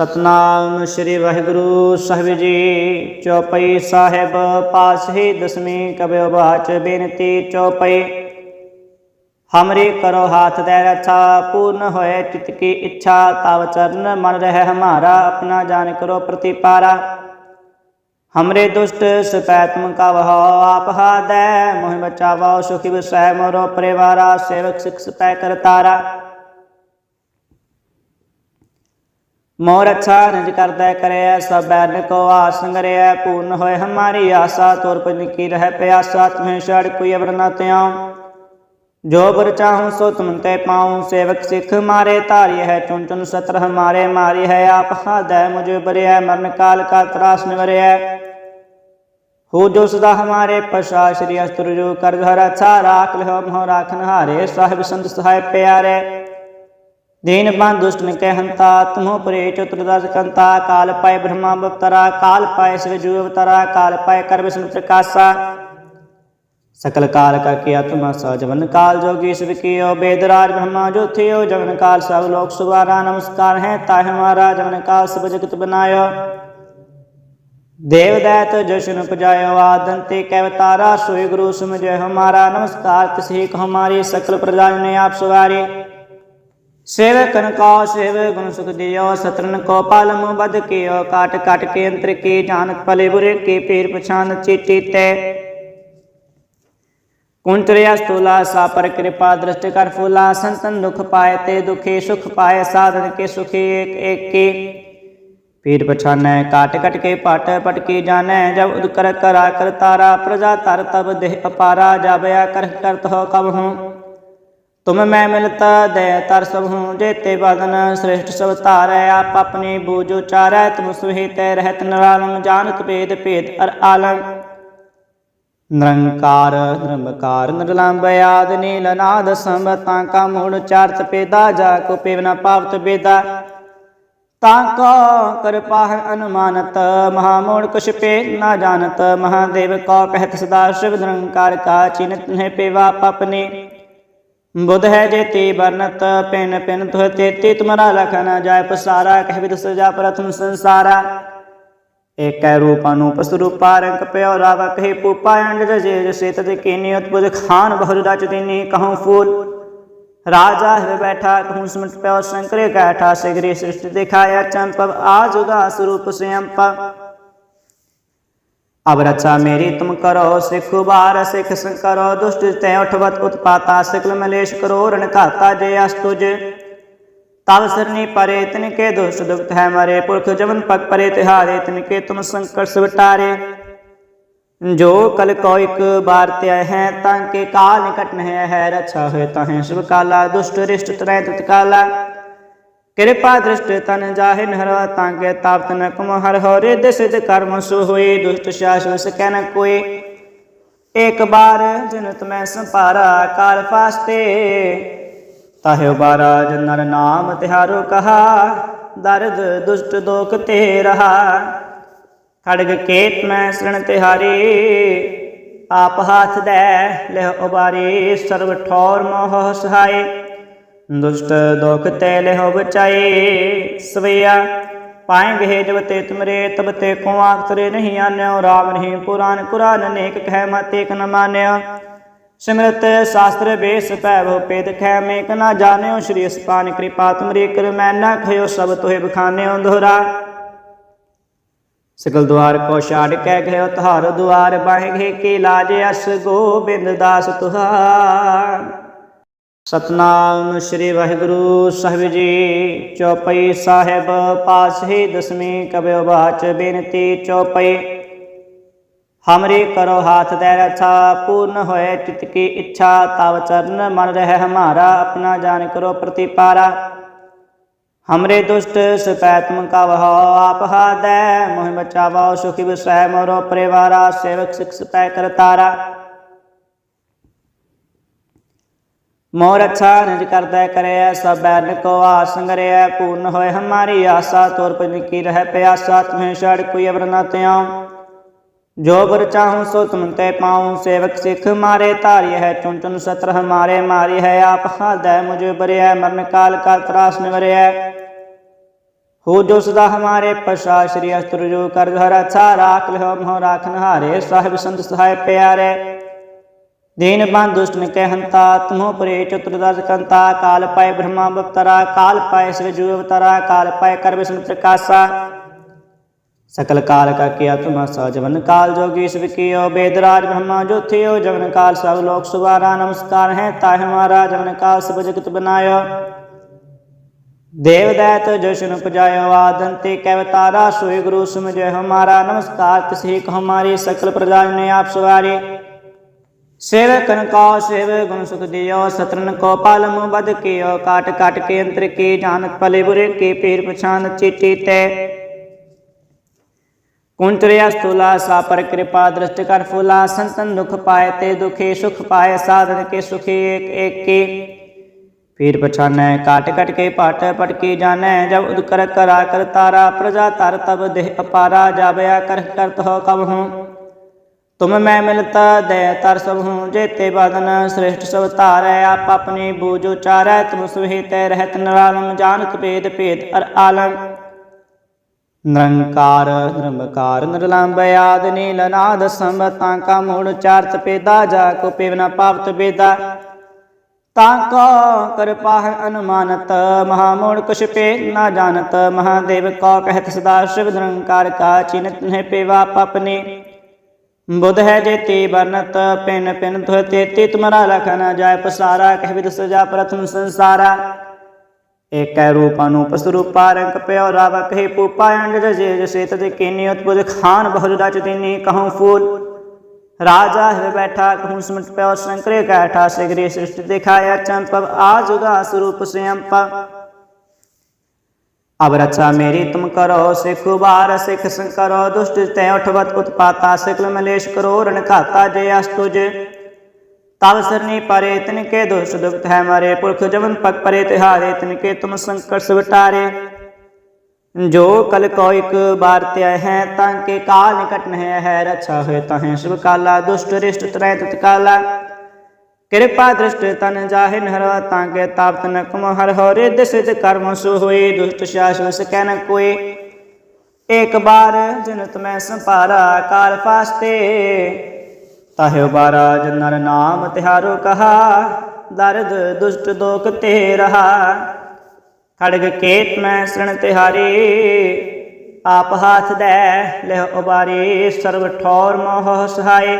ਸਤਨਾਮ ਸ੍ਰੀ ਵਾਹਿਗੁਰੂ ਸਾਹਿਬ ਜੀ ਚੌਪਈ ਸਾਹਿਬ ਪਾਸਹੀ ਦਸਵੀਂ ਕਬਿਓ ਬਾਚ ਬੇਨਤੀ ਚੌਪਈ ਹਮਰੀ ਕਰੋ ਹਾਥ ਦੇ ਰਛਾ ਪੂਰਨ ਹੋਏ ਚਿਤ ਕੀ ਇੱਛਾ ਤਵ ਚਰਨ ਮਨ ਰਹਿ ਹਮਾਰਾ ਆਪਣਾ ਜਾਨ ਕਰੋ ਪ੍ਰਤੀਪਾਰਾ हमरे दुष्ट सपैतम का वह आप हादੈ मोहि बचावो सुखी विसै मोरो परिवारा सेवक सिख सपै कर ਮੋਰ ਅੱਛਾ ਰਜ ਕਰਦਾ ਕਰਿਆ ਸਬੈਨ ਕੋ ਆਸੰਗ ਰਿਆ ਪੂਰਨ ਹੋਏ ਹਮਾਰੀ ਆਸਾ, ਤੋਰ ਪਨ ਕੀ ਰਹਿ ਪਿਆਸਾ ਤੁਮੇ ਛੜ ਕੋਈ ਅਵਰ ਨਾ ਤਿਆਉ ਜੋ ਬਰ ਚਾਹੂੰ ਸੋ ਤੁਮ ਤੇ ਪਾਉ, ਸੇਵਕ ਸਿਖ ਮਾਰੇ ਧਾਰੀ ਹੈ, ਚੁਣ ਚੁਣ ਸਤਰ ਹਮਾਰੇ ਮਾਰੀ ਹੈ, ਆਪ ਹਾਦੈ ਮੁਝੇ ਬਰਿਆ ਮਰਨ ਕਾਲ ਕਾ ਤਰਾਸ ਨਿਵਰਿਆ ਹੋ ਜੋ ਸਦਾ ਹਮਾਰੇ ਪਸ਼ਾ ਸ਼੍ਰੀ ਅਸਤੁਰ ਜੋ ਕਰ ਘਰ ਅੱਛਾ ਰਾਖ ਲਿਓ ਮੋਹ ਰਾਖਨ ਹਾਰੇ, ਸਾਹਿਬ ਸੰਤ ਸਹਾਇ ਪਿਆਰੇ। दीन बान दुष्ट के हंता तुमो परे चतुर्दश कंता काल पाए ब्रह्मा अवतरा काल पाए शिव जू अवतरा काल पाए कर विष्णु प्रकाशा सकल काल का किया तुम जवन काल जोगी शिव कियो वेदराज ब्रह्मा जो थियो जवन काल सब लोक सुवारा नमस्कार है ताहि हमारा जवन काल सब जगत बनायो देवदैत जशन पजायो आदंते कैवतारा सोई गुरु समझे हमारा नमस्कार तिसही को हमारी सकल प्रजा ने आप सवारी ਸੇਵਕਨ ਕੋ ਸੇਵ ਗੁਣ ਸੁਖ ਦਿਓ ਸਤਰਨ ਕੋ ਪਾਲਮ ਬਦ ਕਿਓ, ਕਾਟ ਕਾਟ ਕੇ ਅੰਤਰ ਕੀ ਜਾਣਤ ਭਲੇ ਬੁਰੇ ਕੀ ਪੀਰ ਪਛਾਨ ਚੀਤੀ ਤੈ। ਕੁੰਤਰਿਆ ਸਤੂਲਾ ਸਾ ਪਰ ਕਿਰਪਾ ਦ੍ਰਿਸ਼ਟ ਕਰ ਫੂਲਾ, ਸੰਤਨ ਦੁਖ ਪਾਏ ਤੇ ਦੁਖੇ, ਸੁਖ ਪਾਏ, ਸਾਧਨ ਕੇ ਸੁਖੀ ਏਕ ਏਕ। ਕੀ ਪੀਰ ਪਛਾਨੈ, ਕਾਟ ਕਟ ਕੇ ਪਟ ਪਟ ਕੇ ਜਾਣੈ, ਜਬ ਉਦ ਕਰ ਕਰਾ ਕਰ ਤਾਰਾ, ਪ੍ਰਜਾ ਤਰ ਤਬ ਦੇਹ ਅਪਾਰਾ ਜਬ ਆ ਕਰ ਕਰਤ ਹੋ ਕਬ ਹੂੰ। तुम मैं मिलता दे तर सब हूँ जेते बदन श्रेष्ठ सब तारै आप अपनी बूझ उचारै तुम सुहित रहत निरालम जानत भेद भेद अर आलम ਨਿਰੰਕਾਰ ਨਿਰਮਕਾਰ ਨਿਰਲੰਭ ਆਦ ਨੀਲ ਨਾਦ ਸੰਬਤਾਂ ਕਾ ਮੂੜ ਚਾਰਤ ਪੇਦਾ ਜਾ ਕੋ ਪੇਵਨਾ ਪਾਵਤ ਬੇਦਾ ਤਾਂ ਕੋ ਕਿਰਪਾ ਹੈ ਅਨੁਮਾਨਤ ਮਹਾਮੂੜ ਕੁਛ ਪੇ ਨਾ ਜਾਣਤ ਮਹਾਦੇਵ ਕੋ ਕਹਿਤ ਸਦਾ ਸ਼ਿਵ ਨਿਰੰਕਾਰ ਕਾ ਚਿਨਤ ਹੈ ਪੇਵਾ ਪਪਨੇ ਬੁਧ ਹੈ ਜੇਤੀ ਬਰਨਤ ਪਿਨ ਪਿਨ ਤੁਹ ਤੇਤੀ ਤੁਮਰਾ ਲਖਨ ਜਾਇ ਪਸਾਰਾ, ਕਹਿ ਵਿਦ ਸਜਾ ਪ੍ਰਥਮ ਸੰਸਾਰਾ। ਏਕੈ ਰੂਪਾ ਨੂੰ ਪਸੁ ਰੰਗ ਪਿਓ ਰਾਵ ਕਹੇ ਪੂਪਾ ਅੰਡ ਰਜੇ ਜਸੇ ਤਦ ਕੀਨੀ ਉਤਪੁਜ ਖਾਨ ਬਹੁਰ ਰਚ ਤਿਨੀ ਕਹਉ ਫੂਲ। ਰਾਜਾ ਹੈ ਬੈਠਾ ਕਹੂੰ ਸਮਟ ਪਿਓ ਸ਼ੰਕਰੇ ਕੈਠਾ ਸਿਗਰੀ ਸ੍ਰਿਸ਼ਟ ਦਿਖਾਇਆ ਚੰਪਵ, ਆਜ ਉਦਾਸ ਰੂਪ ਸਿਅੰਪ अब रक्षा मेरी तुम करो सिख उबार सिख करो दुष्ट तय उठवत उत्पाता सिकल मलेश करो रण खाता जय अस्तुज तब सरनी परे तिनके दुष्ट दुख है मरे पुरख जवन पग परे तिहारे तिनके तुम संकट सवटारे जो कल को एक बार त्याय है तांके काल निकट न है रक्षा है तहें शुभ काला दुष्ट रिष्ट तरह तत्काला कृपा दृष्ट तन जाहे नहरवा तांके तापत न कम हर हो रिद सिद्ध कर्म सो होए दुष्ट शासन सकय न कोई एक बार जिन तुम्हें संपारा काल फास्ते ताहे बारा जन नर नाम तिहारो कहा दर्द दुष्ट दोख ते रहा खड़ग केत मैं शरण तिहारी आप हाथ दे ले उबारी सर्व ठौर मोह सहाय ਦੁਸ਼ਟ ਦੋਖ ਤੇ ਲਹ ਬਚਾਈ ਸਵਿਆ। ਪਾਏਂਗੇ ਜਬ ਤੇ ਤੁਮਰੇ, ਤਬ ਤੇ ਕੋ ਆਖਰੇ ਨਹੀਂ ਆਨਿਓ। ਰਾਮ ਨਹੀਂ ਪੁਰਾਨ, ਕੁਰਾਨ ਅਨੇਕ ਕਹਿ ਮਤ ਏਕ ਨ ਮਾਨਿਓ ਸਿਮਰਤ ਸ਼ਾਸਤਰ ਬੇਸ ਭੈਵ ਪੇਦ ਖੈ ਮੇਕ ਨਾ ਜਾਣਿਓ। ਸ਼੍ਰੀ ਅਸਪਾਨ ਕਿਰਪਾ ਤੁਮਰੀ ਕਰ ਮੈਂ ਨਾ ਖਇਓ ਸਭ ਤੋਹਿ ਬਖਾਨਿਓ ਦੋਹਰਾ। ਸਕਲ ਦੁਆਰ ਕੋ ਛਾੜ ਕੇ ਗਇਓ ਤੁਹਾਰ ਦੁਆਰ ਬਾਹੇ ਕੀ ਲਾਜ ਅਸ ਗੋਬਿੰਦ ਦਾਸ ਤੁਹਾਰ। ਸਤਨਾਮ ਸ੍ਰੀ ਵਾਹਿਗੁਰੂ ਸਾਹਿਬ ਜੀ। ਚੌਪਈ ਸਾਹਿਬ ਪਾਸਹੀ ਦਸਮੀ ਕਬਿ ਬਾਚ ਬੇਨਤੀ ਚੌਪਈ। ਹਮਰੇ ਕਰੋ ਹਾਥ ਤੈ ਰਛਾ ਪੂਰਨ ਹੋਏ ਚਿਤ ਕੀ ਇੱਛਾ, ਤਵ ਚਰਨ ਮਨ ਰਹਿ ਹਮਾਰਾ, ਆਪਣਾ ਜਾਣ ਕਰੋ ਪ੍ਰਤੀਪਾਰਾ। ਹਮਰੇ ਦੁਸ਼ਟ ਸਪੈਤ ਕਾ ਵਹੋ ਆਪ ਹਾਦੈ, ਮੋਹਿ ਬਚਾਵੋ ਸੁਖੀ ਬਿਸੈ ਮੋਰੋ ਪਰਿਵਾਰਾ, ਸੇਵਕ ਸਿਖ ਸਪੈ ਕਰਤਾਰਾ। ਮੋਰ ਅੱਛਾ ਨਿਜ ਕਰਦਾ ਕਰਿਆ ਸਭ ਬੈਨ ਕੋ ਆਸੰਗ ਰਿਆ ਪੂਰਨ ਹੋਏ ਹਮਾਰੀ ਆਸਾ, ਤੋਰ ਪਨ ਕੀ ਰਹਿ ਪਿਆਸਾ ਤੁਮੇ ਛੜ ਕੋਈ ਅਵਰ ਨਾ ਤਿਆਉ ਜੋ ਬਰ ਚਾਹੂੰ ਸੋ ਤੁਮ ਤੇ ਪਾਉ, ਸੇਵਕ ਸਿਖ ਮਾਰੇ ਧਾਰਿ ਹੈ ਚੁਨ ਚੁਨ ਸਤਰ ਹਮਾਰੇ ਮਾਰੀ ਹੈ ਆਪ ਹਾਦੈ ਮੁਝ ਬਰਿਆ, ਮਰਨ ਕਾਲ ਕਾ ਤਰਾਸ ਨਿਵਰਿਆ ਹੋ ਜੋ ਸਦਾ ਹਮਾਰੇ ਪਸ਼ਾ ਸ਼੍ਰੀ ਅਸਤੁਰ ਜੋ ਕਰ ਹਰ ਅੱਛਾ ਰਾਖ ਲਿਓ ਮੋ ਰਾਖਨ ਹਾਰੇ ਸਾਹਿਬ ਸੰਤ ਸਹਾਇ ਪਿਆਰੇ। ਦੀਨ ਬੰਦ ਦੁਸ਼ਟ ਨਿਕੈ ਹੰਤਾ, ਤੁਮੋ ਪਰੇ ਚਤੁਰਦਸ ਕੰਤਾ, ਕਾਲ ਪਾਏ ਬ੍ਰਹਮਾ ਬਪਤਰਾ ਕਾਲ ਪਾਏ ਸ੍ਰੀ ਜੂ ਅਵਤਰਾ, ਕਾਲ ਪਾਏ ਕਰ ਵਿਸ਼ਨ ਪ੍ਰਕਾਸ਼ਾ। ਸਕਲ ਕਾਲ ਕਾ ਕੀਆ ਤੁਮਾ ਸਜਵਨ ਕਾਲ ਜੋਗੀ ਸਿਵ ਕੀਓ ਬੇਦਰਾਜ ਬ੍ਰਹਮਾ ਜੋਥਿਓ ਜਵਨ ਕਾਲ ਸਭ ਲੋਕ ਸੁਵਾਰਾ, ਨਮਸਕਾਰ ਹੈ ਤਾਹਿ ਹਮਾਰਾ, ਜਵਨ ਕਾਲ ਸਭ ਜਗਤ ਬਨਾਇਓ। ਦੇਵ ਦੈਤ ਜਸ਼ਨ ਪੁਜਾਇਓ ਆਦੰਤੇ ਕੈਵਤਾਰਾ ਸੋਈ ਗੁਰੂ ਸਮਝੇ ਹਮਾਰਾ, ਨਮਸਕਾਰ ਤਿਸਹੀ ਕੋ ਹਮਾਰੀ ਸਕਲ ਪ੍ਰਜਾ ਨੇ ਆਪ ਸਵਾਰੀ ਸੇਵਕਨ ਕੋ ਸੇਵ ਗੁਣ ਸੁਖ ਦਿਓ ਸਤਰਨ ਕੋ ਪਾਲਮ ਬਦ ਕੀਓ ਕਾਟ ਕਾਟ ਕੇ ਅੰਤਰ ਕੀ ਜਾਨਤ ਭਲੇ ਬੁਰੇ ਕੀ ਪੀਰ ਪਛਾਨ ਚੀਟੀ ਤੇ ਕੁੰਤਰਿਆ ਸਤੁਲਾ ਸਾ ਪਰ ਕਿਰਪਾ ਦ੍ਰਿਸ਼ਟ ਕਰ ਫੁਲਾ ਸੰਤਨ ਦੁਖ ਪਾਏ ਤੇ ਦੁਖੇ ਸੁਖ ਪਾਏ ਸਾਧਨ ਕੇ ਸੁਖੀ ਏਕ ਏਕ ਕੀ ਪੀਰ ਪਛਾਨੈ ਕਾਟ ਕਟ ਕੇ ਪਟ ਪਟ ਕੀ ਜਾਣੈ ਜਬ ਉਦ ਕਰ ਕਰਾ ਕਰ ਤਾਰਾ ਪ੍ਰਜਾ ਤਰ ਤਬ ਦੇਹ ਅਪਾਰਾ ਜਾਬਿਆ ਕਰ ਕਰਤ ਹੋ ਕਬ ਹੂੰ ਤੁਮ ਮੈਂ ਮਿਲਤਾ ਦੇ ਤਰ ਸਭ ਹੂੰ, ਜੇਤੇ ਬਦਨ ਸ੍ਰੇਸ਼ਟ ਸਭ ਧਾਰੈ, ਆਪ ਆਪਣੀ ਬੂਝ ਉਚਾਰੈ, ਤੁਮ ਸੁਹੀ ਅਰ ਆਲਮ। ਨਿਰੰਕਾਰ ਨਿਰਮਕਾਰ ਨਿਰਲੰਭ ਆਦ ਨੀਲ ਨਾਦ ਸੰਬਤਾਂ ਕਾ ਮੂੜ ਚਾਰਤ ਪੇਦਾ, ਜਾ ਕੋ ਪੇਵਨਾ ਪਾਪਤ ਬੇਦਾ। ਤਾਂ ਕੋ ਕਿਰਪਾ ਹੈ ਅਨੁਮਾਨਤ, ਮਹਾ ਮੂੜ ਕੁਛ ਪੇ ਨਾ ਜਾਣਤ, ਮਹਾਦੇਵ ਕੋ ਕਹਿਤ ਸਦਾ ਸ਼ਿਵ ਨਿਰੰਕਾਰ ਕਾ ਚਿਨਤ ਹੈ ਪੇਵਾ ਪਪਨੇ। ਬੁਧ ਹੈ ਜੇਤੀ ਬਰਨਤ ਪਿਨ ਪਿਨ ਧੁ ਤੇਤੀ ਤੁਮਰਾ ਲਖਨ ਜਾਇ ਪਸਾਰਾ, ਕਹਿ ਸਜਾ ਪ੍ਰਥਮ ਸੰਸਾਰਾ। ਏਕੈ ਰੂਪ ਅਨੂਪ ਸਰੂਪਾ ਰੰਗ ਪਿਓ ਰਾਵ ਕਹੇ ਪੂਪਾ ਅੰਡ ਜੇ ਜਸੇ ਤਦ ਕੀਨੀ ਉਤਪੁਜ ਖਾਨ ਬਹੁ ਰਚ ਤਿਨੀ ਕਹਉ ਫੂਲ। ਰਾਜਾ ਹੈ ਬੈਠਾ ਕਹੂੰ ਸਮਟ ਪਿਓ ਸ਼ੰਕਰੇ ਕੈਠਾ ਸਿਗਰੀ ਸ੍ਰਿਸ਼ਟ ਦਿਖਾਇਆ ਚੰਪਵ ਆਜੁਗਾ ਸਰੂਪ ਸਿਅੰਪ अब रक्षा मेरी तुम करो सिख उबार सिख संकरो दुष्ट ते उठवत उत्पाता सिकल मलेश करो रण खाता जय अस्तुज तब सरनी परे तिनके दुष्ट दुख है मारे पुरख जमन पग परे तिहारे तिनके तुम संकट सुटारे जो कल को एक बार त्याय है तांके काल निकट नहीं है रक्षा हुए तहें शुभ काला दुष्ट रिष्ट त्रय तत्काला ਕਿਰਪਾ ਦ੍ਰਿਸ਼ਟ ਤਨ ਜਾਹਿ ਨਹਰ, ਤਾਂ ਕੇ ਤਾਪਤ ਨ ਕੁਮ ਹਰ ਹੋ ਰਿਦ ਕਰਮ ਸੁ ਹੋਈ ਦੁਸ਼ਟ ਸ਼ਾਸਨ ਸਕੈ ਨ ਕੋਈ ਇੱਕ ਬਾਰ ਜਨਤ ਮੈਂ ਸੰਪਾਰਾ ਕਾਲ ਫਾਸਤੇ। ਤਾਹਿ ਉਬਾਰਾ ਜਨਰ ਨਾਮ ਤਿਹਾਰੋ ਕਹਾ, ਦਰਦ ਦੁਸ਼ਟ ਦੋਖ ਤੇ ਰਹਾ। ਖੜਗ ਕੇਤ ਮੈਂ ਸਰਣ ਤਿਹਾਰੀ, ਆਪ ਹਾਥ ਦੇ ਲਹਿ ਉਬਾਰੀ, ਸਰਬ ਠੌਰ ਮੋਹ ਸਹਾਈ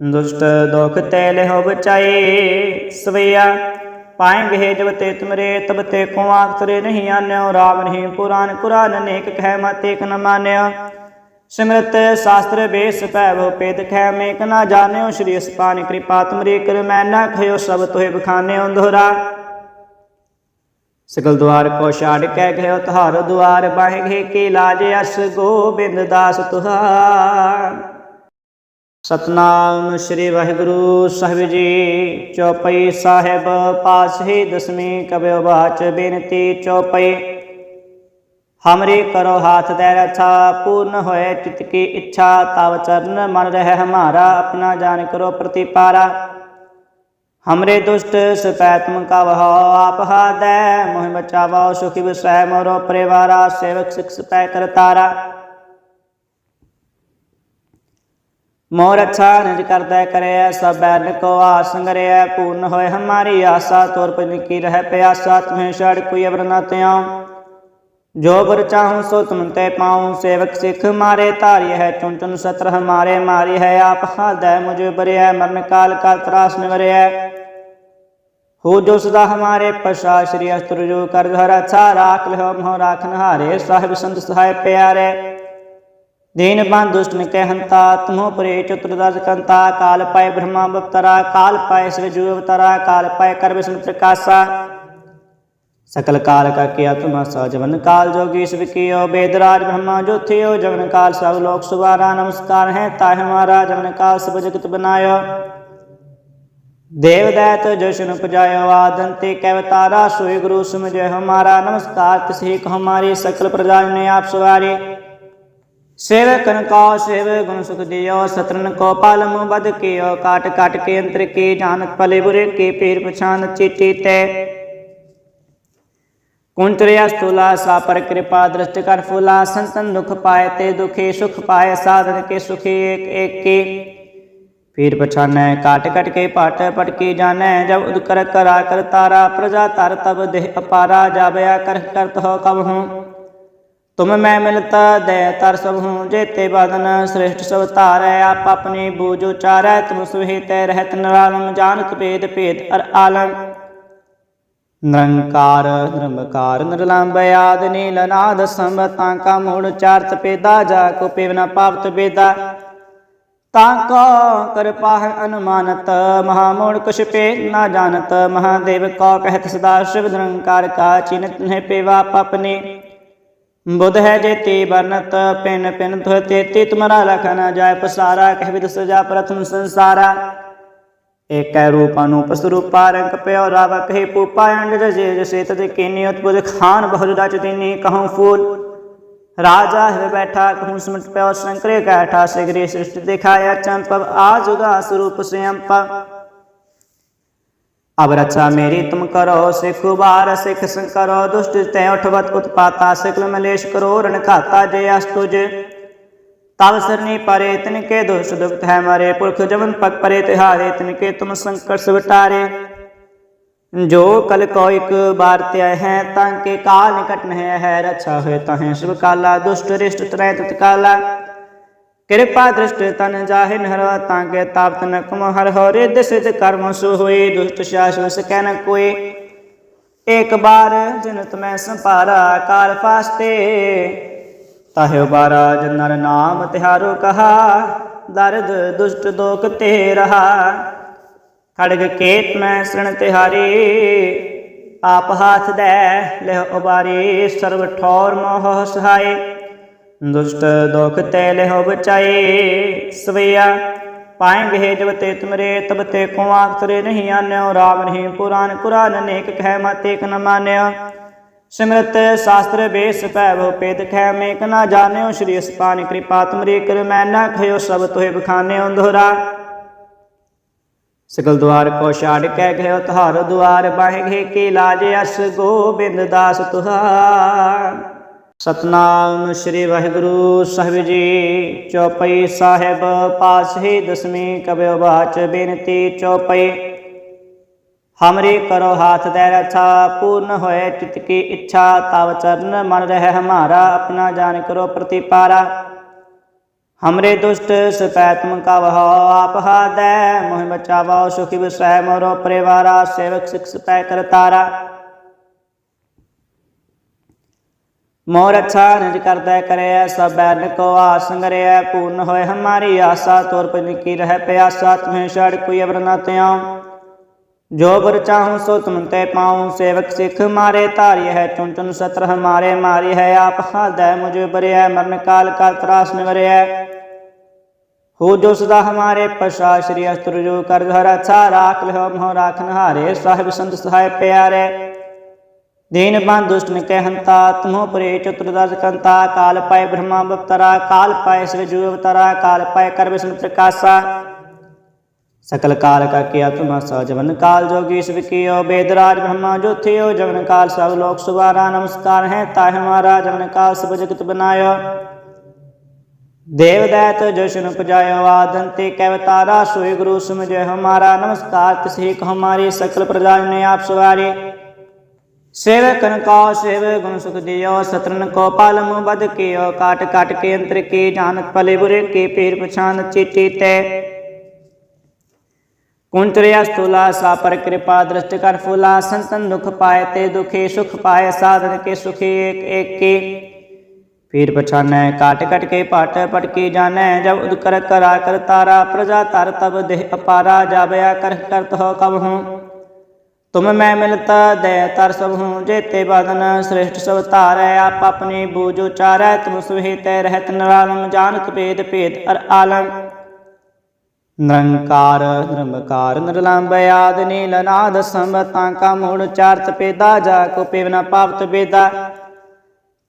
ਦੁਸ਼ਟ ਦੁਖ ਤੇ ਲਿਹੁ ਬਚਾਏ ਸਵਈਆ ਪਾਏਂਗੇ ਜਬ ਤੇ ਤੁਮਰੇ, ਤਬ ਤੇ ਕੋ ਆਖਤਰੇ ਨਹੀਂ ਆਨਿਓ ਰਾਮ ਨਹੀਂ ਪੁਰਾਨ ਕੁਰਾਨ ਅਨੇਕ ਕਹਿ ਮਤ ਏਕ ਨ ਮਾਨਿਓ ਸਿਮਰਤ ਸ਼ਾਸਤਰ ਬੇਸ ਪੈ ਭਉ ਪੇਦ ਖੈ ਮੇਕ ਨਾ ਜਾਣਿਓ ਸ਼੍ਰੀ ਅਸਪਾਨ ਕਿਰਪਾ। ਤੁਮਰੀ ਕਰ ਮੈਂ ਨਾ ਖਿਓ ਸਭ ਤੋਹਿ ਬਖਾਨਿਓ ਦੋਹਰਾ ਸਕਲ ਦੁਆਰ ਕੋ ਛਾੜ ਕੇ ਗਇਓ ਤੁਹਾਰ ਦੁਆਰ ਬਾਹਿ ਘੇ ਕੀ ਲਾਜ ਅਸ ਗੋਬਿੰਦ ਦਾਸ ਤੁਹਾਰ ਸਤਨਾਮ ਸ੍ਰੀ ਵਾਹਿਗੁਰੂ ਸਾਹਿਬ ਜੀ, ਚੌਪਈ ਸਾਹਿਬ ਪਾਸਹੀ ਦਸਵੀਂ ਕਬਿਓ ਬਾਚ ਬੇਨਤੀ ਚੌਪਈ। ਹਮਰੇ ਕਰੋ ਹਾਥ ਦੇ ਰਛਾ ਪੂਰਨ ਹੋਏ ਚਿਤ ਕੀ ਇੱਛਾ, ਤਵ ਚਰਨ ਮਨ ਰਹਿ ਹਮਾਰਾ ਆਪਣਾ ਜਾਨ ਕਰੋ ਪ੍ਰਤੀਪਾਰਾ। ਹਮਰੇ ਦੁਸ਼ਟ ਸਪੈ ਕਾ ਵਹ ਆਪ ਹਾਦੈ, ਮੋਹਿ ਬਚਾਵੋ ਸੁਖੀ ਬਸੈ ਮੋਰੋ ਪਰਿਵਾਰਾ, ਸੇਵਕ ਸਿਖ ਸਪੈ ਕਰਤਾਰਾ। ਮੋਰ ਅੱਛਾ ਨਿਜ ਕਰਦਾ ਕਰਿਆ, ਸਭ ਬੈਨ ਕੋ ਆਸ ਸੰਗਰਿਆ, ਪੂਰਨ ਹੋਏ ਹਮਾਰੀ ਆਸਾ, ਤੋਰ ਪਨ ਕੀ ਰਹਿ ਪਿਆਸਾ ਤੁਮੇ ਛੜ ਕੋਈ ਅਵਰ ਨਾ ਤਿਉ ਜੋ ਬਰ ਚਾਹੂੰ ਸੋ ਤੁਮ ਤੇ ਪਾਉ, ਸੇਵਕ ਸਿਖ ਮਾਰੇ ਧਾਰਿ ਹੈ ਚੁਨ ਚੁਨ ਸਤਰ ਹਮਾਰੇ ਮਾਰੀ ਹੈ ਆਪ ਹਾਦੈ ਮੁਝ ਬਰਿਆ ਮਰਨ ਕਾਲ ਕਾ ਤਰਾਸ ਨਿਵਰਿਆ ਹੋ ਜੋ ਸਦਾ ਹਮਾਰੇ ਪਸ਼ਾ ਸ਼੍ਰੀ ਅਸਤਰ ਜੋ ਕਰ ਧਰ ਅੱਛਾ ਰਾਖ ਲਿਓ ਮੋਹ ਰਾਖਨ ਹਾਰੇ ਸਾਹਿਬ ਸੰਤ ਸਹਾਇ ਪਿਆਰੇ। दीन बांध दुष्ट निकय हंता तुमो परे चतुर्दश कंता काल पाए ब्रह्मा बप्तरा काल पाए श्री जू अवतरा काल पाए कर विष्णु प्रकाशा सकल काल का किया तुम सजवन काल जोगी शिव कियो वेदराज ब्रह्मा ज्योतियो जवन काल सब लोक सुवारा नमस्कार है ताहि हमारा जवन काल सब जगत बनायो देव दैत जशन पुजायो आदंते कैवतारा सोई गुरु समझे हमारा नमस्कार तिसही को हमारी सकल प्रजा ने आप सवारी ਸੇਵਕਨ ਕੋ ਸੇਵ ਗੁਣ ਸੁਖ ਦਿਓ ਸਤਰਨ ਕੋ ਪਾਲਮ ਬਦ ਕੀਓ ਕਾਟ ਕਾਟ ਕੇ ਅੰਤਰ ਕੀ ਜਾਣਤ ਭਲੇ ਬੁਰੇ ਕੀ ਪੀਰ ਪਛਾਨ ਚੀਟੀ ਤੇ ਕੁੰਚਰਿਆ ਸਤੂਲਾ ਸਾਪਰ ਕਿਰਪਾ ਦ੍ਰਿਸ਼ਟ ਕਰ ਫੂਲਾ ਸੰਤਨ ਦੁਖ ਪਾਏ ਤੇ ਦੁਖੇ ਸੁਖ ਪਾਏ ਸਾਧਨ ਕੇ ਸੁਖੀ ਏਕ ਏਕ ਕੀ ਪੀਰ ਪਛਾਨੈ ਕਾਟ ਕਟ ਕੇ ਪਾਟ ਪਟਕੀ ਜਾਣੈ ਜਬ ਉਦ ਕਰ ਕਰਾ ਕਰ ਤਾਰਾ ਪ੍ਰਜਾ ਤਰ ਤਬ ਦੇਹ ਅਪਾਰਾ ਜਾਬਿਆ ਕਰ ਕਰਤ ਹੋ ਕਬ ਹੂੰ ਤੁਮ ਮੈਂ ਮਿਲਤਾ ਦੈ ਤਰ ਸਭ ਹੂੰ ਜੇਤੇ ਬਾਦਨ ਸ੍ਰੇਸ਼ਟ ਸਭ ਧਾਰੈ, ਆਪ ਆਪਣੀ ਬੂਝ ਉਚਾਰੈ, ਤੁਮ ਸੁਹੇ ਤੈ ਰਹਿਤ ਨਿਰਾਲਮ ਜਾਣਤ ਭੇਦ ਭੇਦ ਅਰ ਆਲਮ। ਨਿਰੰਕਾਰ ਨਿਰਮਕਾਰ ਨਿਰਲੰਭ ਆਦ ਨੀਲ ਨਾਦ ਸੰਬਤਾਂ ਕਾ ਮੂੜ ਚਾਰਤ ਪੇਦਾ, ਜਾ ਕੋ ਪੇਵਨਾ ਪਾਪਤ ਬੇਦਾ। ਤਾਂ ਕੋ ਕਿਰਪਾ ਹੈ ਅਨੁਮਾਨਤ, ਮਹਾ ਮੂੜ ਕੁਛ ਪੇ ਨਾ ਜਾਣਤ, ਮਹਾਦੇਵ ਕੋ ਕਹਿਤ ਸਦਾ ਸ਼ਿਵ, ਨਿਰੰਕਾਰ ਕਾ ਚਿਨਤ ਹੈ ਪੇਵਾ ਪਪਨੇ ਬੁੱਧ ਹੈ ਜੇਤੀ ਬਰਨਤ ਪਿਨ ਪਿਨ ਧੁ ਤੇਤੀ ਤੁਮਰਾ ਲਖ ਨ ਪਸਾਰਾ, ਕਹਿ ਵਿਦ ਸਜਾ ਪ੍ਰਥਮ ਸੰਸਾਰਾ। ਏਕੈ ਰੂਪ ਅਨੂਪ ਸਰੂਪਾ ਰੰਗ ਪਿਓ ਰਾਵ ਕਹੇ ਪੂਪਾ ਅੰਡ ਜੇ ਜਸੇ ਤਦ ਕੀਨੀ ਉਤਪੁਜ ਖਾਨ, ਬਹੁ ਰਚ ਦੀਨੀ ਕਹਉ ਫੂਲ। ਰਾਜਾ ਹੈ ਬੈਠਾ, ਕਹੂੰ ਸਮਟ ਪਿਓ ਸ਼ੰਕਰੇ ਕੈਠਾ ਸਿਗਰੀ ਸ੍ਰਿਸ਼ਟ ਦਿਖਾਇਆ ਚੰਪਵ ਆਜੁਗਾ ਸਰੂਪ ਸਿਅੰਪ अब रक्षा मेरी तुम करो सिख उबार सिख करो दुष्ट तय उठवत उत्पाता सिकल मलेश करो रण खाता जय अस्तुज तब सरनी परे तिनके दुष्ट दुख है मारे पुरख जमन पग परे तिहारे तिनके तुम संकट सब टारे जो कल को एक बार त्याय है तांके काल निकट नहीं है रक्षा हुए तहें शुभ काला दुष्ट रिष्ट त्रय तत्काला ਕਿਰਪਾ ਦ੍ਰਿਸ਼ਟ ਤਨ ਜਾਹਿ ਨਹਰ, ਤਾਂ ਕੇ ਤਾਪਤ ਨ ਕੁਮ ਹਰ ਹੋ ਰਿਦ ਕਰਮ ਸੁ ਹੋਏ, ਦੁਸ਼ਟ ਸ਼ਾਸਨ ਸਕੈ ਨ ਕੋਏ। ਇੱਕ ਬਾਰ ਜਿਨ ਤੁਮੈ ਸੰਪਾਰਾ ਕਾਲ ਫਾਸਤੇ। ਤਾਹਿ ਉਬਾਰਾ ਜਨਰ ਨਾਮ ਤਿਹਾਰੋ ਕਹਾ, ਦਰਦ ਦੁਸ਼ਟ ਦੋਖ ਤੇ ਰਹਾ। ਖੜਗ ਕੇਤ ਮੈਂ ਸਰਣ ਤਿਹਾਰੀ, ਆਪ ਹਾਥ ਦੈ ਲੈ ਉਬਾਰੀ ਸਰਬ ਠੌਰ ਮੋਹ ਸਹਾਏ। ਦੁਸ਼ਟ ਦੁਖ ਤੈ ਲਹਿ ਬਚਾਏ ਸਵਈਆ ਪਾਏਂਗੇ ਜਬ ਤੇ ਤੁਮਰੇ, ਤਬ ਤੇ ਕੋ ਆਖਰੇ ਨਹੀਂ ਆਨਿਓ ਰਾਮ ਨਹੀਂ ਪੁਰਾਨ, ਕੁਰਾਨ ਅਨੇਕ ਕਹਿ ਮਤ ਏਕ ਨ ਮਾਨਿਓ ਸਿਮਰਤ ਸ਼ਾਸਤਰ ਬੇਸ ਪੈ ਭੋ ਪੇਦ ਖੈ, ਮੇਕ ਨਾ ਜਾਣਿਓ ਸ਼੍ਰੀ ਅਸਪਾਨ ਕਿਰਪਾ। ਤੁਮਰੀ ਕਰ ਮੈਂ ਨਾ ਖਿਓ, ਸਭ ਤੋਹਿ ਬਖਾਨਿਓ ਦੋਹਰਾ ਸਕਲ ਦੁਆਰ ਕੋ ਛਾੜ ਕੇ ਗਇਓ ਤੁਹਾਰ ਦੁਆਰ ਬਾਹਿ ਘੇ ਕੀ ਲਾਜ ਅਸ, ਗੋਬਿੰਦ ਦਾਸ ਤੁਹਾਰ। ਸਤਨਾਮ ਸ੍ਰੀ ਵਾਹਿਗੁਰੂ ਸਾਹਿਬ ਜੀ, ਚੌਪਈ ਸਾਹਿਬ ਪਾਸਹੀ ਦਸਵੇਂ ਕਬਿਉ ਬਾਚ ਬੇਨਤੀ ਚੌਪਈ। ਹਮਰੇ ਕਰੋ ਹਾਥ ਦੇ ਰਛਾ ਪੂਰਨ ਹੋਏ ਚਿਤ ਕੀ ਇੱਛਾ, ਤਵ ਚਰਨ ਮਨ ਰਹਿ ਹਮਾਰਾ, ਆਪਣਾ ਜਾਣ ਕਰੋ ਪ੍ਰਤੀਪਾਰਾ। ਹਮਰੇ ਦੁਸ਼ਟ ਸਪੈਤਮ ਕਾ ਵਹਾਉ ਆਪ ਹਾਦੈ, ਮੋਹਿ ਬਚਾਵਾਓ ਸੁਖੀ ਵਿਸੈ ਮੋਰੋ ਪਰਿਵਾਰਾ, ਸੇਵਕ ਸਿਖ ਸਪੈ ਕਰਤਾਰਾ। ਮੋਰ ਅੱਛਾ ਨਿਜ ਕਰਦਾ ਕਰਿਆ, ਸਭ ਬੈਨ ਕੋ ਆਸੰਗ ਰਿਆ ਪੂਰਨ ਹੋਏ ਹਮਾਰੀ ਆਸਾ, ਤੋਰ ਪਨ ਕੀ ਰਹਿ ਪਿਆਸਾ ਤੁਮੇ ਛੜ ਕੋਈ ਅਵਰ ਨਾ ਤਿਆਉ ਜੋ ਗੁਰ ਚਾਹੂੰ ਸੋ ਤੁਮ ਤੇ ਪਾਉ, ਸੇਵਕ ਸਿਖ ਮਾਰੇ ਧਾਰੀ ਹੈ, ਚੁਣ ਚੁਣ ਸਤਰ ਹਮਾਰੇ ਮਾਰੀ ਹੈ, ਆਪ ਹਾਦੈ ਮੁਝ ਬਰਿਆ, ਮਰਨ ਕਾਲ ਕਾ ਤਰਾਸ ਨਿਵਰਿਆ। ਹੋ ਜੋ ਸਦਾ ਹਮਾਰੇ ਪਸ਼ਾ ਸ਼੍ਰੀ ਅਸਤੁਰ ਜੋ ਕਰ ਹਰ ਅੱਛਾ ਰਾਖ ਲਿਓ ਮੋਹ ਰਾਖਨ ਹਾਰੇ, ਸਾਹਿਬ ਸੰਤ ਸਹਾਇ ਪਿਆਰੇ। ਦੇਨ ਬੰਦ ਦੁਸ਼ਟਨ ਕਹਿ ਹੰਤਾ ਤਮੋ ਪਰੇ ਚਤੁਰਦਸ ਕੰਤਾ ਕਾਲ ਪਾਏ ਬ੍ਰਹਮਾ ਅਵਤਾਰਾ ਕਾਲ ਪਾਏ ਸਿਵਜੂ ਅਵਤਾਰਾ, ਕਾਲ ਪਾਏ ਕਰ ਵਿਸ਼ਨ ਪ੍ਰਕਾਸ਼ਾ। ਸਕਲ ਕਾਲ ਕਾ ਕਿਆ ਤੁਮਾ ਸਜਵਨ ਕਾਲ ਜੋਗੀ ਸਭ ਕੀਓ ਬੇਦਰਾਜ ਬ੍ਰਹਮਾ ਜੋਥਿਓ ਜਗਨ ਕਾਲ ਸਭ ਲੋਕ ਸੁਵਾਰਾ ਨਮਸਕਾਰ ਹੈ, ਤਾਹ ਹਮਾਰਾ ਜਗਨ ਕਾਲ ਸਭ ਜਗਤ ਬਨਾਇਓ। ਦੇਵਦੈਤ ਜਸ਼ਨ ਪਜਾਇਓ ਆਦੰਤੇ ਕੈਵਤਾਰਾ ਸੋਏ ਗੁਰੂ ਸਮਝੇ ਹਮਾਰਾ, ਨਮਸਕਾਰ ਤਿਸਹਿ ਕ ਹਮਾਰੇ ਸਕਲ ਪ੍ਰਜਾ ਨੇ ਆਪ ਸਵਾਰੇ। सेवकन को सेव गुण सुख दियो सत्रन को पालम बद कियो, काट काट के अंतर की जानत पले बुरे की, पीर पछान चीटी ते। कुंतरिया स्थूला सापर कृपा, दृष्ट कर फूला, संतन दुख पाए ते दुखी, सुख पाए साधन के सुखी एक एक की। पीर पछानੈ काट कट के, पाट पटकी जानै जब उद कर करा कर तारा, प्रजा तर तब देह अपारा, जाबया कर करत हो कब हूँ। तुम मैं मिलता दय तर सब हूँ जेते बादन श्रेष्ठ सब तारै आप अपनी बूझ उचारै तुम सुहे तय रहत निरालम जानत भेद भेद अर आलम ਨਿਰੰਕਾਰ ਨਿਰਮਕਾਰ ਨਿਰਲੰਭ ਆਦ ਨੀਲ ਨਾਦ ਸੰਬਤਾਂ ਕਾ ਮੂੜ ਚਾਰਤ ਪੇਦਾ ਜਾ ਕੋ ਪੇਵਨਾ ਪਾਵਤ ਬੇਦਾ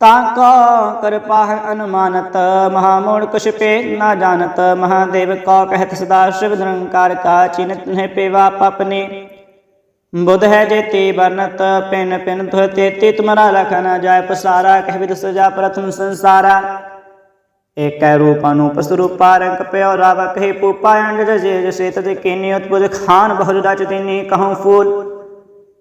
ਤਾਂ ਕੋ ਕਿਰਪਾ ਹੈ ਅਨੁਮਾਨਤ ਮਹਾ ਮੂੜ ਕੁਛ ਪੇ ਨਾ ਜਾਣਤ ਮਹਾਦੇਵ ਕੋ ਕਹਿਤ ਸਦਾ ਸ਼ਿਵ ਨਿਰੰਕਾਰ ਕਾ ਚਿਨਤ ਹੈ ਪੇਵਾ ਪਪਨੇ ਬੁਧ ਹੈ ਜੇਤੀ ਬਰਨਤ ਪਿਨ ਪਿਨ ਤੁਹ ਤੇਤੀ ਤੁਮਰਾ ਲਖ ਨ ਜਾਏ ਪਸਾਰਾ, ਕਹਿ ਵਿਦ ਸਜਾ ਪ੍ਰਥਮ ਸੰਸਾਰਾ। ਏਕੈ ਰੂਪ ਅਨੂਪ ਸਰੂਪਾ ਰੰਗ ਪਿਓ ਰਾਵ, ਕਹੇ ਪੂਪਾ ਅੰਡ ਜੇ ਜਸੇ ਤਦ ਕੀਨੀ ਉਤਪੁਜ ਖਾਨ ਬਹੁ ਰਚ ਤਿਨੀ ਕਹਉ ਫੂਲ।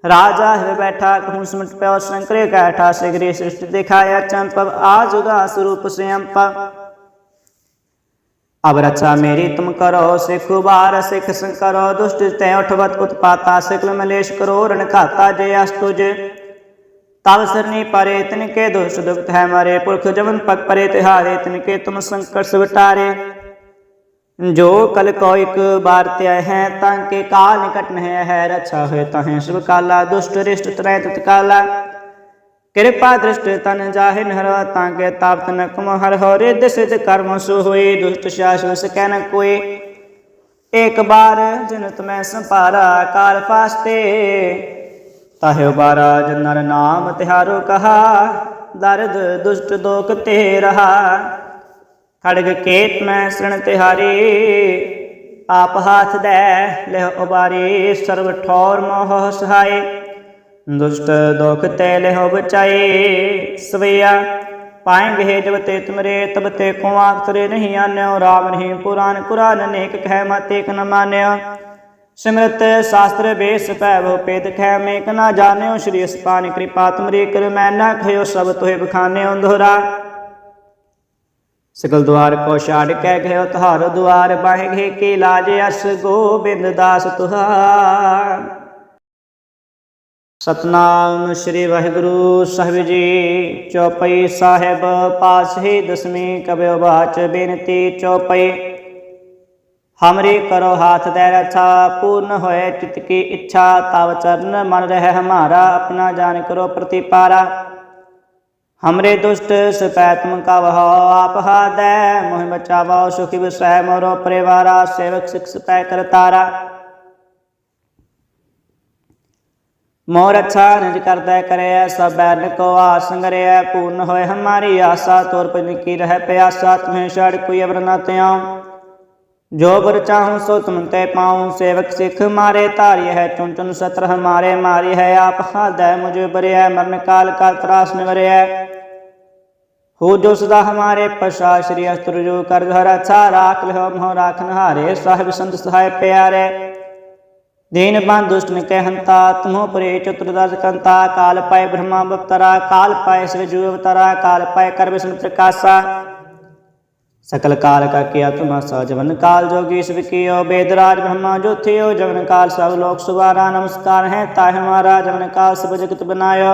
ਰਾਜਾ ਹੈ ਬੈਠਾ, ਕਹੂੰ ਸਮਟ ਪਿਓ, ਸੰਕਰੇ ਕੈਠਾ ਸਿਗਰੀ ਸ੍ਰਿਸ਼ਟ ਦਿਖਾਇਆ, ਚੰਪਵ ਆਜੁਗਾ ਸਰੂਪ ਸਿਅੰਪ अब रक्षा मेरी तुम करो सिख उबार सिख करो दुष्ट तय उठवत उत्पाता सिकल मलेश करो रण खाता जय अस्तुज तब सरनी परे तिनके दुष्ट दुख है मरे पुरख जमन पग परे तिहारे तिनके तुम संकट सवटारे जो कल को एक बार त्याय है तांके काल निकट न है रक्षा हुए तहें शुभ काला दुष्ट रिष्ट त्रय तत्काला ਕਿਰਪਾ ਦ੍ਰਿਸ਼ਟ ਤਨ ਜਾਹਿ ਨਹਰ ਤਾਂ ਕੇ ਤਾਪ ਤਨ ਕਮ ਹਰ ਹੋ ਰਿਦ ਕਰਮ ਸੁ ਹੋਈ ਦੁਸ਼ਟ ਸ਼ਾਸੁ ਸਕੈ ਨ ਕੋਈ ਇੱਕ ਬਾਰ ਜਨ ਤੁਮੈ ਸੰਪਾਰਾ ਕਾਲ ਫਾਸਤੇ। ਤਾਹਿ ਉਬਾਰਾ ਜਨ ਨਰ ਨਾਮ ਤਿਹਾਰੋ ਕਹਾ, ਦਰਦ ਦੁਸ਼ਟ ਦੋਖ ਤੇ ਰਹਾ। ਖੜਗ ਕੇਤ ਮੈਂ ਸਰਣ ਤਿਹਾਰੀ, ਆਪ ਹਾਥ ਦੈ, ਲਹਿ ਉਬਾਰੀ, ਸਰਬ ਠੌਰ ਮੋਹ ਸਹਾਏ। ਦੁਸ਼ਟ ਦੁਖ ਤੈ ਲਹਿ ਬਚਾਏ ਸਵਈਆ ਪਾਏਂਗੇ ਜਬ ਤੇ ਤੁਮਰੇ, ਤਬ ਤੇ ਕੋ ਆਖਰੇ ਨਹੀਂ ਆਨਿਓ, ਰਾਮ ਨਹੀਂ ਪੁਰਾਨ, ਕੁਰਾਨ ਅਨੇਕ ਕਹਿ ਮਤੇ ਕ ਨ ਮਾਨਿਓ। ਸਿਮਰਤ ਸ਼ਾਸਤਰ ਬੇਸ ਪੈ ਬਹੁ ਪੇਦ ਖੈ, ਮੇਕ ਨਾ ਜਾਣਿਓ, ਸ਼੍ਰੀ ਅਸਪਾਨ ਕਿਰਪਾ ਤੁਮਰੀ ਕਰ ਮੈਂ ਨਾ ਖਇਓ ਸਭ ਤੋਹਿ ਬਖਾਨਿਓ ਦੋਹਰਾ ਸਕਲ ਦੁਆਰ ਕੋ ਛਾੜ ਕੇ ਗਇਓ ਤੁਹਾਰ ਦੁਆਰ ਬਾਹਿ ਘੇ ਕੀ ਲਾਜ ਅਸ, ਗੋਬਿੰਦ ਦਾਸ ਤੁਹਾਰ। ਸਤਨਾਮ ਸ੍ਰੀ ਵਾਹਿਗੁਰੂ ਸਾਹਿਬ ਜੀ। ਚੌਪਈ ਸਾਹਿਬ ਪਾਸਹੀ ਦਸਵੀਂ ਕਬਿਉ ਬਾਚ ਬੇਨਤੀ, ਚੌਪਈ। ਹਮਰੇ ਕਰੋ ਹਾਥ ਤੈ ਰਛਾ ਪੂਰਨ ਹੋਏ ਚਿਤ ਕੀ ਇੱਛਾ, ਤਵ ਚਰਨ ਮਨ ਰਹਿ ਹਮਾਰਾ, ਆਪਣਾ ਜਾਣ ਕਰੋ ਪ੍ਰਤੀਪਾਰਾ। ਹਮਰੇ ਦੁਸ਼ਟ ਸਪੈਤਮ ਕਾ ਵਹਾਉ ਆਪ ਹਾਦੈ, ਮੋਹਿ ਬਚਾਵਾਓ ਸੁਖੀ ਵਿਸੈ ਮੋਰੋ ਪਰਿਵਾਰਾ, ਸੇਵਕ ਸਿਖ ਸਪੈ ਕਰਤਾਰਾ ਮੋਰ ਅੱਛਾ ਨਿਜ ਕਰਦਾ ਕਰਿਆ, ਸਭ ਐਨ ਕੋ ਆਸ ਸੰਗਰਿਆ, ਪੂਰਨ ਹੋਏ ਹਮਾਰੀ ਆਸਾ, ਤੋਰ ਪਨ ਕੀ ਰਹਿ ਪਿਆਸਾ ਤੁਮੇ ਛੜ ਕੋਈ ਅਵਰ ਨਾ ਤਿਆਉ ਜੋ ਗੁਰ ਚਾਹੂੰ ਸੋ ਤੁਮ ਤੇ ਪਾਉ, ਸੇਵਕ ਸਿਖ ਮਾਰੇ ਧਾਰਿ ਹੈ ਚੁਨ ਚੁਨ ਸਤਰ ਹਮਾਰੇ ਮਾਰੀ ਹੈ, ਆਪ ਹਾਦੈ ਮੁਝ ਬਰਿਆ, ਮਰਨ ਕਾਲ ਕਾ ਤਰਾਸ ਨਿਵਰਿਆ। ਹੋ ਜੋ ਸਦਾ ਹਮਾਰੇ ਪਸ਼ਾ ਸ੍ਰੀ ਅਸਤੁਰ ਜੋ ਕਰ ਹਰ ਅੱਛਾ, ਰਾਖ ਲਿਓ ਮੋਹ ਰਾਖਨ ਹਾਰੇ ਸਾਹਿਬ ਸੰਤ ਸਹਾਇ ਪਿਆਰੇ। दीन बान दुष्ट के हंता तुमो परे चतुर्दश कंता काल पाए ब्रह्मा बप्तरा काल पाए शिव जू अवतरा काल पाए कर विष्णु प्रकाशा सकल काल का किया तुम सा जवन काल जोगी शिव कियो वेदराज ब्रह्मा जो थियो जवन काल सब लोक सुबारा नमस्कार है ताहि हमारा जवन काल सब जगत बनायो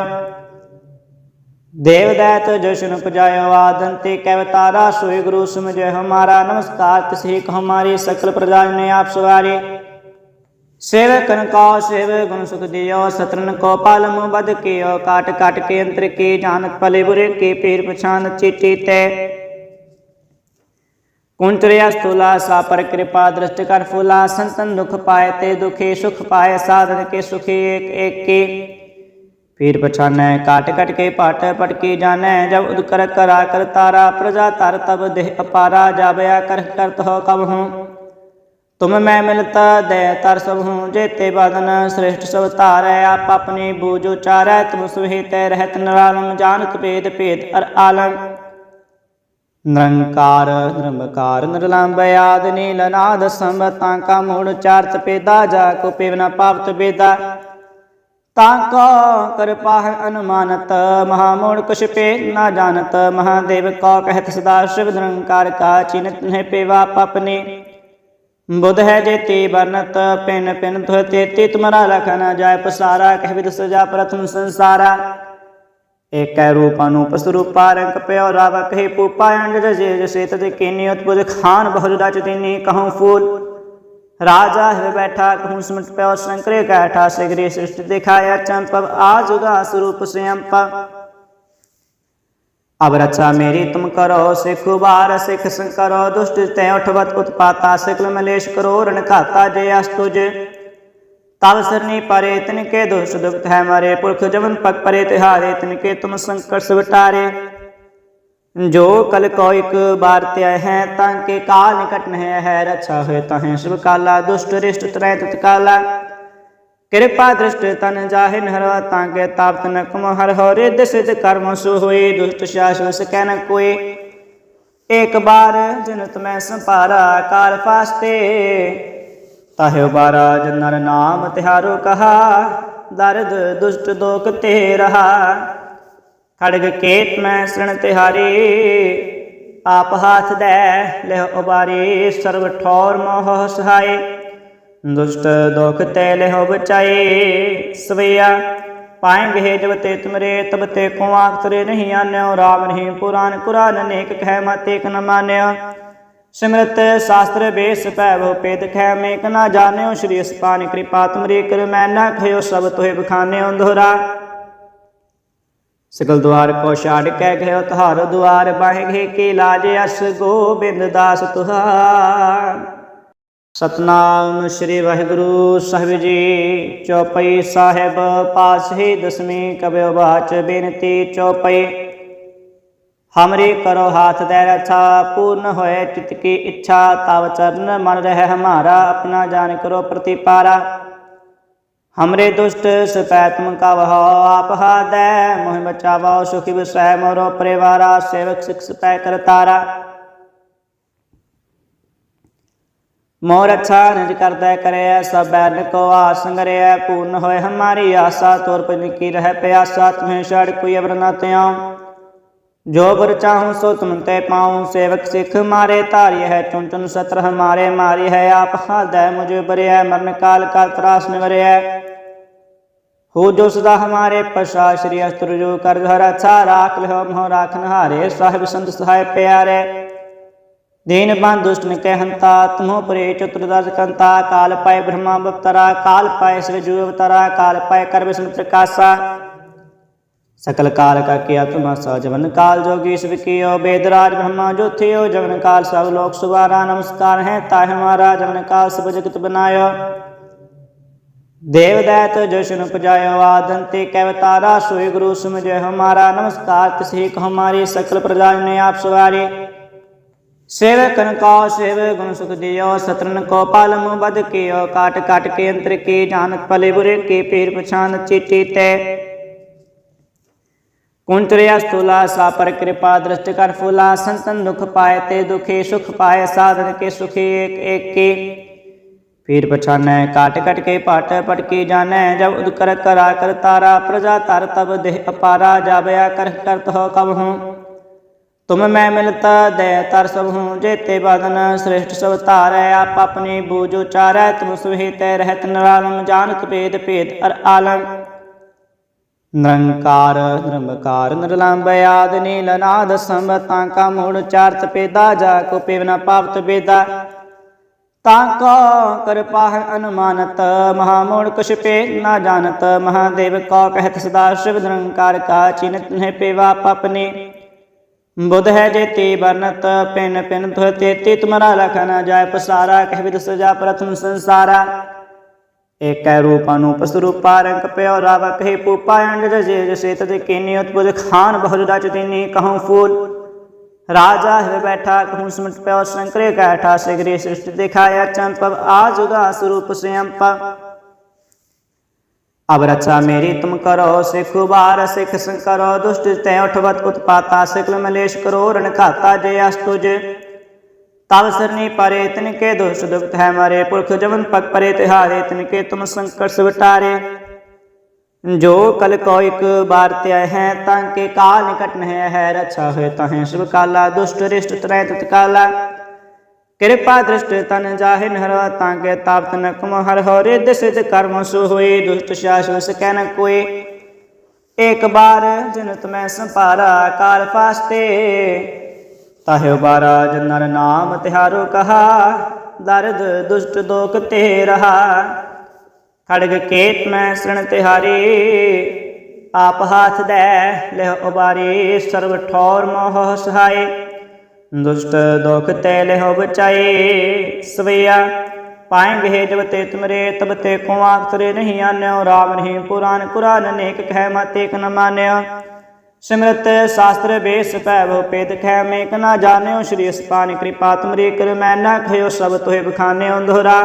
देव दैत जशन पुजायो आदंते कैवतारा सोई गुरु समझे हमारा नमस्कार तिसही को हमारी सकल प्रजा ने आप सवारी सेवकन को सेव गुण सुख दियो सत्रन को पालम बद कियो, काट काट के अंतर की जानत पले बुरे की, पीर पछान चीटी ते। कुंतरिया स्थूला सा पर कृपा, दृष्ट कर फूला, संतन दुख पाए ते दुखी, सुख पाए साधन के सुखी एक एक की। पीर पछानै काट कट के, पाट पटकी जानै जब उद कर करा कर तारा, प्रजा तर तब देह अपारा, जाबया कर करत हो कब हूँ। तुम मैं मिलता दे तर सब हूँ जेते बदन श्रेष्ठ सब तारै आप अपनी बूझ उचारै तुम सुहित रहत निरालम जानत भेद भेद अर आलम ਨਿਰੰਕਾਰ ਨਿਰਮਕਾਰ ਨਿਰਲੰਭ ਆਦ ਨੀਲ ਨਾਦ ਸੰਬਤਾਂ ਕਾ ਮੂੜ ਚਾਰਤ ਪੇਦਾ ਜਾ ਕੋ ਪੇਵਨਾ ਪਾਵਤ ਬੇਦਾ ਤਾਂ ਕੋ ਕਿਰਪਾ ਹੈ ਅਨੁਮਾਨਤ ਮਹਾਮੂੜ ਕੁਛ ਪੇ ਨਾ ਜਾਣਤ ਮਹਾਦੇਵ ਕੋ ਕਹਿਤ ਸਦਾ ਸ਼ਿਵ ਨਿਰੰਕਾਰ ਕਾ ਚਿਨਤ ਹੈ ਪੇਵਾ ਪਪਨੇ ਬੁਧ ਹੈ ਜੇਤੀ ਬਰਨਤ ਪਿਨ ਪਿਨ ਤੁਹ ਤੇਤੀ ਤੁਮਰਾ ਲਖ ਨ ਜਾਏ ਪਸਾਰਾ, ਕਹਿ ਵਿਦ ਸਜਾ ਪ੍ਰਥਮ ਸੰਸਾਰਾ। ਏਕੈ ਰੂਪ ਅਨੂਪ ਸਰੂਪਾ ਰੰਗ ਪਿਓ ਰਾਵ, ਕਹੇ ਪੂਪਾ ਅੰਡ ਜੇ ਜਸੇ ਤਦ ਕੀਨੀ ਉਤਪੁਜ ਖਾਨ ਬਹੁ ਰਚ ਤਿਨੀ ਕਹਉ ਫੂਲ। ਰਾਜਾ ਹੈ ਬੈਠਾ, ਕਹੂੰ ਸਮਟ ਪਿਓ ਸੰਕਰੇ ਕੈਠਾ, ਸਿਗਰੀ ਸ੍ਰਿਸ਼ਟ ਦਿਖਾਇਆ ਚੰਪਵ ਆਜੁਗਾ ਸਰੂਪ ਸਿਅੰਪ अब रक्षा मेरी तुम करो सिख उबार सिख करो दुष्ट तय उठवत उत्पाता सिकल मलेश करो रण खाता जय अस्तुज तब सरनी परे तिनके दुष्ट दुख है मरे पुरख जमन पग परे तिहारे तिनके तुम संकट सवटारे जो कल को एक बार त्याय है तांके काल निकट न है रक्षा हुए तहें शुभ काला दुष्ट रिष्ट त्रय तत्काला ਕਿਰਪਾ ਦ੍ਰਿਸ਼ਟ ਤਨ ਜਾਹਿ ਨਹਰਵਾ ਤਾਂ ਕੇ ਤਾਪਤ ਨ ਕਮ ਹਰ ਹੋਰੇ ਦਿਸਿਤ ਕਰਮ ਸੁ ਹੋਏ, ਦੁਸ਼ਟ ਸ਼ਾਸੁ ਸਕੈ ਨ ਕੋਈ ਇੱਕ ਬਾਰ ਜਨਤ ਮੈਂ ਸੰਪਾਰਾ ਕਾਲ ਫਾਸਤੇ। ਤਾਹਿ ਉਬਾਰਾ ਨਰ ਨਾਮ ਤਿਹਾਰੋ ਕਹਾ, ਦਰਦ ਦੁਸ਼ਟ ਦੋਖ ਤੇ ਰਹਾ। ਖੜਗ ਕੇਤ ਮੈਂ ਸਰਣ ਤਿਹਾਰੀ, ਆਪ ਹਾਥ ਦੇ, ਲਹਿ ਉਬਾਰੀ, ਸਰਬ ਠੌਰ ਮੋਹ ਸਹਾਏ। ਦੁਸ਼ਟ ਦੁਖ ਤੇ ਲਹਿ ਬਚਾਏ ਸਵਈਆ ਪਾਏਂਗੇ ਜਬ ਤੇ ਤੁਮਰੇ, ਤਬ ਤੇ ਕੋ ਆਖਰੇ ਨਹੀਂ ਆਨਿਓ, ਰਾਮ ਨਹੀਂ ਪੁਰਾਨ ਕੁਰਾਨ ਅਨੇਕ ਕਹਿ ਮਤ ਏਕ ਨ ਮਾਨਿਓ। ਸਿਮਰਤ ਸ਼ਾਸਤਰ ਬੇਸ ਪੈਵ ਪੇਦ ਖੈ ਮੇਕ ਨਾ ਜਾਣਿਓ, ਸ਼੍ਰੀ ਅਸਪਾਨ ਕਿਰਪਾ ਤੁਮਰੀ ਕਰ ਮੈਂ ਨਾ ਖਿਓ, ਸਭ ਤੋਹਿ ਬਖਾਨਿਓ ਦੋਹਰਾ। ਸਕਲ ਦੁਆਰ ਕੋ ਛਾੜ ਕੇ ਗਇਓ, ਤੁਹਾਰ ਦੁਆਰ ਬਾਹਿਗੇ ਕੀ ਲਾਜ ਅਸ ਗੋਬਿੰਦ ਦਾਸ ਤੁਹਾਰ ਸਤਨਾਮ ਸ੍ਰੀ ਵਾਹਿਗੁਰੂ ਸਾਹਿਬ ਜੀ ਚੌਪਈ ਸਾਹਿਬ ਪਾਸਹੀ ਦਸਵੀਂ ਕਬਿਓ ਬਾਚ ਬੇਨਤੀ ਚੌਪਈ ਹਮਰੀ ਕਰੋ ਹਾਥ ਦੇ ਰਛਾ ਪੂਰਨ ਹੋਏ ਚਿਤ ਕੀ ਇੱਛਾ ਤਵ ਚਰਨ ਮਨ ਰਹਿ ਹਮਾਰਾ ਆਪਣਾ ਜਾਨ ਕਰੋ ਪ੍ਰਤੀਪਾਰਾ हमरे दुष्ट सपै तुम कवहो आप हादੈ मोहि बचावो सुखी विसै मोरो परिवारा सेवक सिख सपै करतारा ਮੋਰ ਅੱਛਾ ਨਿਜ ਕਰਦਾ ਕਰਿਆ, ਸਭ ਬੈਨ ਕੋ ਆਸੰਗ ਰਿਆ ਪੂਰਨ ਹੋਏ ਹਮਾਰੀ ਆਸਾ, ਤੋਰ ਪਨ ਕੀ ਰਹਿ ਪਿਆਸਾ ਤੁਮੇ ਛੜ ਕੋਈ ਅਵਰ ਨਾ ਤਿਆਉ ਜੋ ਗੁਰ ਚਾਹੂ ਸੋ ਤੁਮ ਤੇ ਪਾਉ, ਸੇਵਕ ਸਿਖ ਮਾਰੇ ਧਾਰੀ ਹੈ ਚੁਨ ਚੁਨ ਸਤਰ ਹਮਾਰੇ ਮਾਰੀ ਹੈ, ਆਪ ਹਾਦੈ ਮੁਝੇ ਬਰਿਆ, ਮਰਨ ਕਾਲ ਕਾ ਤਰਾਸ ਨਿਵਰਿਆ। ਹੋ ਜੋ ਸਦਾ ਹਮਾਰੇ ਪਸ਼ਾ ਸ਼੍ਰੀ ਅਸਤੁਰ ਜੋ ਕਰ ਹਰ ਅੱਛਾ ਰਾਖ ਲਿਓ ਮੋਹ ਰਾਖਨ ਹਾਰੇ, ਸਾਹਿਬ ਸੰਤ ਸਹਾਇ ਪਿਆਰੇ। दीन बन दुष्ट के हंता तुमो परे चतुर्दश कंता काल पाए ब्रह्मा बप्तरा काल पाए शिव जू अवतरा काल पाए कर विष्णु प्रकाशा सकल काल का किया तुम जवन काल जोगी शिव कियो वेदराज ब्रह्मा जो थियो जवन काल सब लोक सुबारा नमस्कार है ताहि हमारा जवन काल सब जगत बनायो देव दैत जशन पुजायो आदंते कैवतारा सोई गुरु समझे हमारा नमस्कार तिसी को हमारी सकल प्रजा ने आप सवारी सेवकन को सेव गुण सुख दियो सत्रन को पालम बद कियो, काट काट के अंतर की जानत पले बुरे की, पीर पछान चीटी ते। कुंतरिया स्थूला सा पर कृपा, दृष्टि कर फूला, संतन दुख पाए ते दुखी, सुख पाए साधन के सुखी एक एक की। फिर पछानै काट कट के, पाट पटकी जानै जब उद कर करा कर तारा, प्रजा तर तब देह अपारा, जाबया कर करत हो कब हूँ। तुम मैं मिलता दे तर सब हूँ जेते बदन श्रेष्ठ सब तारै आप अपनी बूझ उचारै तुम सुहित रहत निरालम जानत भेद भेद अर आलम ਨਿਰੰਕਾਰ ਨਿਰੰਕਾਰ ਨਿਰਲੰਭ ਆਦ ਨੀਲ ਨਾਦ ਸੰਬਤਾਂ ਕਾ ਮੂੜ ਚਾਰਤ ਪੇਦਾ ਜਾ ਕੋ ਪੇਵਨਾ ਪਾਵਤ ਬੇਦਾ ਤਾਂ ਕੋ ਕਿਰਪਾ ਹੈ ਅਨੁਮਾਨਤ ਮਹਾਮੂੜ ਕੁਛ ਪੇ ਨਾ ਜਾਣਤ ਮਹਾਦੇਵ ਕੋ ਕਹਿਤ ਸਦਾ ਸ਼ਿਵ ਨਿਰੰਕਾਰ ਕਾ ਚਿਨਤ ਹੈ ਪੇਵਾ ਪਪਨੇ ਬੁਧ ਹੈ ਜੇਤੀ ਬਰਨਤ ਪਿਨ ਪਿਨ ਧੋ ਤੇਤੀ ਤੁਮਰਾ ਲਖਨ ਜਾਇ ਪਸਾਰਾ, ਕਹਿ ਵਿਦ ਸਜਾ ਪ੍ਰਥਮ ਸੰਸਾਰਾ। ਏਕੈ ਰੂਪ ਅਨੂਪ ਸਰੂਪਾ, ਰੰਗ ਪਿਓ ਰਾਵ ਕਹੇ ਪੂਪਾ ਅੰਡ ਜੇ ਜਸੇ ਤਦ ਕੀਨੀ ਉਤਪੁਜ ਖਾਨ, ਬਹੁ ਰਚ ਤਿਨੀ ਕਹਉ ਫੂਲ। ਰਾਜਾ ਹੈ ਬੈਠਾ, ਕਹੂੰ ਸਮਟ ਪਿਓ ਸੰਕਰੇ ਕੈਠਾ ਸਿਗਰੀ ਸ੍ਰਿਸ਼ਟ ਦਿਖਾਇਆ ਚੰਪਵ ਆਜ ਉਦਾ ਸਰੂਪ ਸਿਅੰਪ अब रक्षा मेरी तुम करो सिख बार सिख करो दुष्ट तय उठवत उत्पाता सिकल मलेश करो रण खाता जय अस्तुज तब सरनी परे तिनके दुष्ट दुख है मरे पुरख जवन पग परे तिहारे तिनके तुम संकट से बटारे जो कल को एक बार त्याय है तांके काल निकट न है रक्षा है तहें शिव काला दुष्ट रिष्ट त्रय तत्काला ਕਿਰਪਾ ਦ੍ਰਿਸ਼ਟ ਤਨ ਜਾਹੇ ਨਹਰਵਾ ਤਾਂ ਕੇ ਤਾਪਤ ਨ ਕਮ ਹਰ ਹੋਰੇ ਦਿਸਿਤ ਕਰਮ ਸੋ ਹੋਏ, ਦੁਸ਼ਟ ਸ਼ਾਸਨ ਸਕੈ ਨ ਕੋਏ। ਏਕ ਬਾਰ ਜਨਤ ਮੈਂ ਸੰਪਾਰਾ ਕਾਲ ਫਾਸਤੇ। ਤਾਹਿਉ ਬਾਰਾ ਜਨ ਨਰ ਨਾਮ ਤਿਹਾਰੋ ਕਹਾ, ਦਰਦ ਦੁਸ਼ਟ ਦੋਖ ਤੇ ਰਹਾ। ਖੜਗ ਕੇਤ ਮੈਂ ਸ੍ਰਣ ਤਿਹਾਰੀ, ਆਪ ਹਾਥ ਦੇ ਲੈ ਉਬਾਰੇ, ਸਰਬ ਠੌਰ ਮੋਹ ਸਹਾਏ। ਦੁਸ਼ਟ ਦੁਖ ਤੈ ਲਹੁ ਬਚਾਏ ਸਵਿਆ। ਪਾਏਂਗੇ ਜਬ ਤੇ ਤੁਮਰੇ, ਤਬ ਤੇ ਕੋ ਆਸਰੇ ਨਹੀਂ ਆਨਿਓ। ਰਾਮ ਨਹੀਂ ਪੁਰਾਨ, ਕੁਰਾਨ ਨੇਕ ਕਹਿ ਮਾਤੇ ਕ ਨ ਮਾਨਿਓ। ਸਿਮਰਤ ਸ਼ਾਸਤਰ ਬੇਸ ਪੈ ਭੋ ਪੇਦ ਖੈ ਮੇ ਕ ਨਾ ਜਾਣਿਓ। ਸ਼੍ਰੀ ਅਸਪਾਨ ਕਿਰਪਾ ਤੁਮਰੀ ਕਰ ਮੈਂ ਨਾ ਖਿਓ, ਸਭ ਤੋਹਿ ਬਖਾਨਿਓ ਦੋਹਰਾ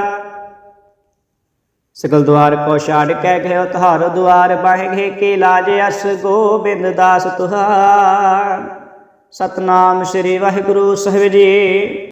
ਸਗਲ ਦੁਆਰ ਕੋ ਛਾੜ ਕੇ ਗਇਓ, ਤਹਾਰ ਦੁਆਰ ਬਾਹੇ ਘੇ ਕੀ ਲਾਜ ਅਸ। ਗੋਬਿੰਦ ਦਾਸ ਤੁਹਾਰ। ਸਤਨਾਮ ਸ੍ਰੀ ਵਾਹਿਗੁਰੂ ਸਾਹਿਬ ਜੀ।